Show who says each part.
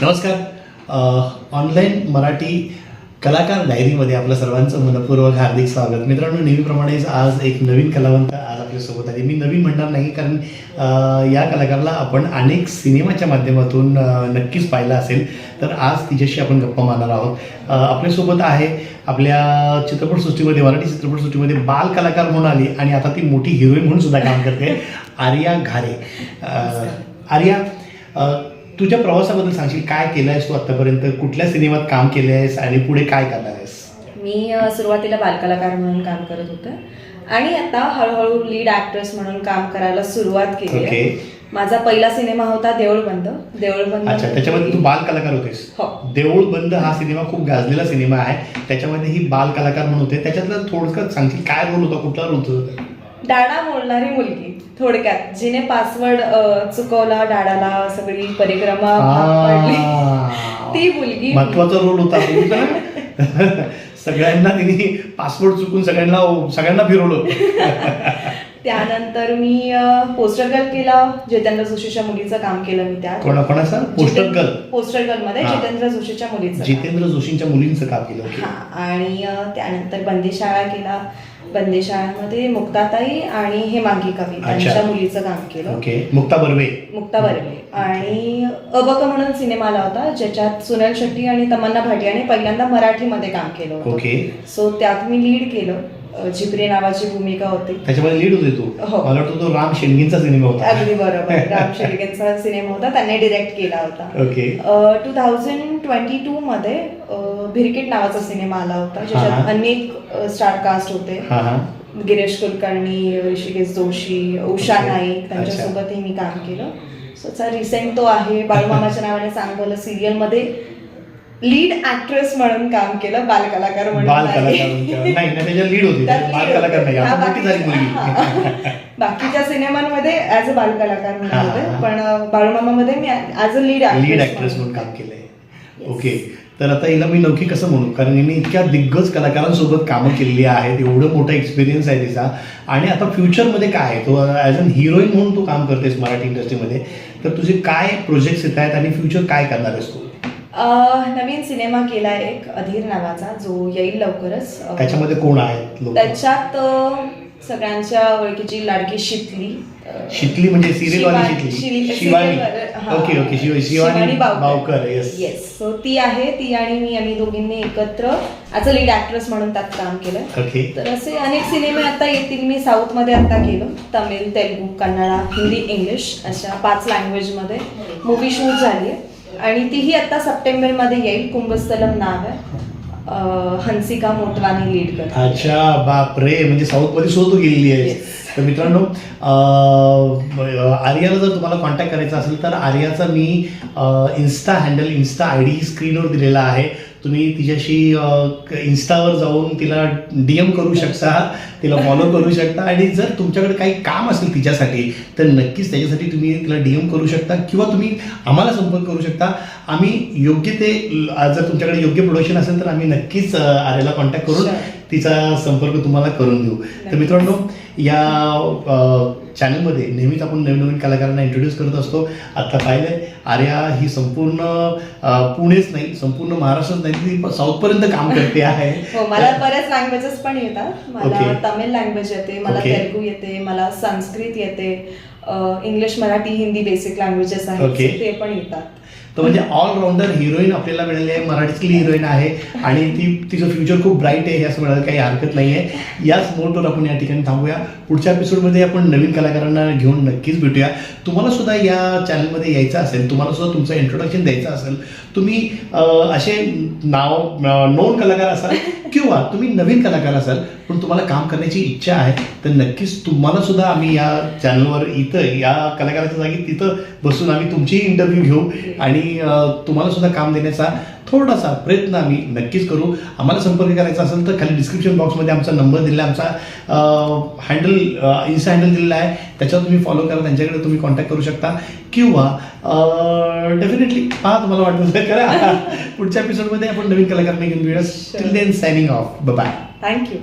Speaker 1: नमस्कार. ऑनलाईन मराठी कलाकार डायरीमध्ये आपलं सर्वांचं मनपूर्वक हार्दिक स्वागत. मित्रांनो नेहमीप्रमाणेच आज एक नवीन कलावंत आज आपल्यासोबत आली मी नवीन म्हणणार नाही कारण या कलाकाराला आपण अनेक सिनेमाच्या माध्यमातून नक्कीच पाहिलं असेल तर आज तिच्याशी आपण गप्पा मारणार आहोत. आपल्यासोबत आहे आपल्या चित्रपटसृष्टीमध्ये मराठी चित्रपटसृष्टीमध्ये बाल कलाकार म्हणून आली आणि आता ती मोठी हिरोईन म्हणून सुद्धा काम करते आर्या घारे. आर्या तुझ्या प्रवासाबद्दल सांगशील? काय केलं आहेस तू आतापर्यंत? कुठल्या सिनेमात काम केलं आहेस आणि पुढे काय करणार आहेस
Speaker 2: मी अ, सुरुवातीला बालकलाकार म्हणून काम करत होते. आणि आता हळूहळू लीड ऍक्ट्रेस म्हणून काम करायला सुरुवात केली आहे.
Speaker 1: ओके.
Speaker 2: माझा पहिला सिनेमा होता देऊळबंद. देऊळबंद
Speaker 1: अच्छा त्याच्यामध्ये तू बाल कलाकार होतेस.
Speaker 2: हो.
Speaker 1: देऊळ बंद हा सिनेमा खूप गाजलेला सिनेमा आहे. त्याच्यामध्ये ही बाल कलाकार म्हणून होते. त्याच्यातलं थोडक्यात सांगशील काय रोल होता? कुठला रोल होता?
Speaker 2: डाडा मोडणारी मुलगी थोडक्यात जिने पासवर्ड चुकवला डाडाला सगळी परिक्रमा. ती मुलगी
Speaker 1: महत्त्वाचा रोल होता? सगळ्यांना तिने पासपोर्ट चुकून सगळ्यांना सगळ्यांना फिरवलं
Speaker 2: त्यानंतर मी पोस्टर गर्ल केला जितेंद्र जोशीच्या मुलीचं काम केलं मी त्यात
Speaker 1: कोणा कोणाचा पोस्टर गर्ल
Speaker 2: पोस्टर
Speaker 1: गर्लमध्ये.
Speaker 2: जितेंद्र जोशीच्या मुलीचं.
Speaker 1: जितेंद्र जोशींच्या मुलींचं काम केलं
Speaker 2: आणि त्यानंतर बंदीशाळा केला बंदीशाळामध्ये मुक्ताताई आणि हेमांगी कवी त्यांच्या मुलीचं काम केलं.
Speaker 1: ओके. मुक्ता बर्वे.
Speaker 2: मुक्ता बर्वे. आणि अबक म्हणून सिनेमा आला होता ज्याच्यात सुनील शेट्टी आणि तमन्ना भाटियाने पहिल्यांदा मराठीमध्ये काम केलं होतं.
Speaker 1: ओके.
Speaker 2: सो त्यात मी लीड केलं. झिपरी नावाची भूमिका होती.
Speaker 1: त्याच्यामध्ये लीड होते तू.
Speaker 2: हो.
Speaker 1: मला वाटतं तो राम शेंडगेंचा सिनेमा होता.
Speaker 2: अगदी बरोबर. राम शेळकेंचा सिनेमा होता. त्यांनी डिरेक्ट केला होता.
Speaker 1: Okay.
Speaker 2: Two thousand twenty two मध्ये भिरकेट नावाचा सिनेमा आला होता. ज्याच्यात अनेक स्टार कास्ट होते. गिरीश कुलकर्णी ऋषिकेश जोशी उषा. नाईक त्यांच्यासोबतही मी काम केलं. सो रिसेंट तो आहे. बाळूमामाच्या नावाने सांगवलं सिरियलमध्ये लीड ऍक्ट्रेस म्हणून काम केलं बालकलाकार म्हणून. बाकीच्या सिनेमांमध्ये ऍज अ बालकलाकार म्हणून. पण बाळूमामामध्ये मी as a lead
Speaker 1: lead actress म्हणून काम केलंय. ओके तर आता हिला मी नौकी कसं म्हणू? कारण हिने इतक्या दिग्गज कलाकारांसोबत कामं केलेली आहेत एवढं मोठा एक्सपिरियन्स आहे तिचा. आणि आता फ्युचरमध्ये काय आहे? तो ॲज अन हिरोईन म्हणून तू काम करतेस मराठी इंडस्ट्रीमध्ये तर तुझे काय प्रोजेक्ट्स येत आहेत आणि फ्युचर काय करणार आहेस तू?
Speaker 2: नवीन सिनेमा केलाय एक अधीर नावाचा जो येईल लवकरच.
Speaker 1: त्याच्यामध्ये कोण आहेत लोक?
Speaker 2: त्याच्यात सगळ्यांच्या ओळखीची लाडकी शितली. अ,
Speaker 1: शितली म्हणजे सिरियल वाली Shitali Shivani. Okay okay Shiv Shivani Bavkar. Yes
Speaker 2: yes so ती आहे ती आणि मी आम्ही दोघींनी एकत्र ॲज अ लीड ऍक्ट्रेस म्हणून त्यात काम केलं.
Speaker 1: ओके
Speaker 2: तर असे अनेक सिनेमे आता येतील. मी साऊथमध्ये आता केलं. तमिळ तेलुगू कन्नडा हिंदी इंग्लिश अशा पाच लँग्वेजमध्ये मूवी शूट झाली आणि तीही आता सप्टेंबरमध्ये येईल. कुंभस्थलम नाव आहे. हंसिका मोटवानी लीड करते.
Speaker 1: अच्छा बापरे म्हणजे साऊथमध्ये सुद्धा तू गेलेली आहे. तर मित्रांनो आर्याला जर तुम्हाला कॉन्टॅक्ट करायचा असेल तर आर्याचा मी insta handle insta I D स्क्रीनवर दिलेला आहे. तुम्ही तिच्याशी इन्स्टावर जाऊन तिला डी एम करू शकता तिला फॉलो करू शकता आणि जर तुमच्याकडे काही काम असेल तिच्यासाठी तर नक्कीच त्याच्यासाठी तुम्ही तिला डी एम करू शकता किंवा तुम्ही आम्हाला संपर्क करू शकता. आम्ही योग्य ते जर तुमच्याकडे योग्य प्रोडक्शन असेल तर आम्ही नक्कीच अं, आर्याला कॉन्टॅक्ट करून तिचा संपर्क तुम्हाला करून देऊ. तर मित्रांनो या चॅनलमध्ये नेहमीच आपण नवीन नवीन कलाकारांना इंट्रोड्यूस करत असतो. आता पाहिलंय आर्या ही संपूर्ण पुणेच नाही संपूर्ण महाराष्ट्रच नाही ती साऊथपर्यंत काम करते आहे.
Speaker 2: हो मला बऱ्याच लँग्वेजेस पण येतात. मला. तमिळ लँग्वेज येते मला. तेलुगू येते मला संस्कृत येते. English Marathi Hindi basic languages आहेत
Speaker 1: Okay.
Speaker 2: ते पण येतात.
Speaker 1: तर म्हणजे ऑलराऊंडर हिरोईन आपल्याला मिळाली आहे मराठीतली हिरोईन आहे आणि ती तिचं फ्युचर खूप ब्राईट आहे हे असं म्हणायला काही हरकत नाही आहे याच नोटवर आपण या ठिकाणी थांबूया. पुढच्या एपिसोडमध्ये आपण नवीन कलाकारांना घेऊन नक्कीच भेटूया. तुम्हाला सुद्धा या चॅनलमध्ये यायचं असेल तुम्हाला सुद्धा तुमचं इंट्रोडक्शन द्यायचं असेल तुम्ही अं, असे नाव नोन कलाकार असाल किंवा तुम्ही नवीन कलाकार असाल पण तुम्हाला काम करण्याची इच्छा आहे तर नक्कीच तुम्हाला सुद्धा आम्ही या चॅनलवर इथं या कलाकाराच्या जागी तिथं बसून आम्ही तुमचीही इंटरव्ह्यू घेऊ आणि तुम्हाला सुद्धा काम देण्याचा थोडासा प्रयत्न आम्ही नक्कीच करू. आम्हाला संपर्क करायचा असेल तर खाली डिस्क्रिप्शन बॉक्समध्ये आमचा नंबर दिला आमचा हँडल इन्स्टा हँडल दिलेला आहे. त्याच्यावर तुम्ही फॉलो करा त्यांच्याकडे तुम्ही कॉन्टॅक्ट करू शकता. किंवा डेफिनेटली हा तुम्हाला वाटतं तर करा. पुढच्या एपिसोडमध्ये आपण नवीन कलाकारांना घेऊन भेटूया. Till then signing off bye
Speaker 2: thank you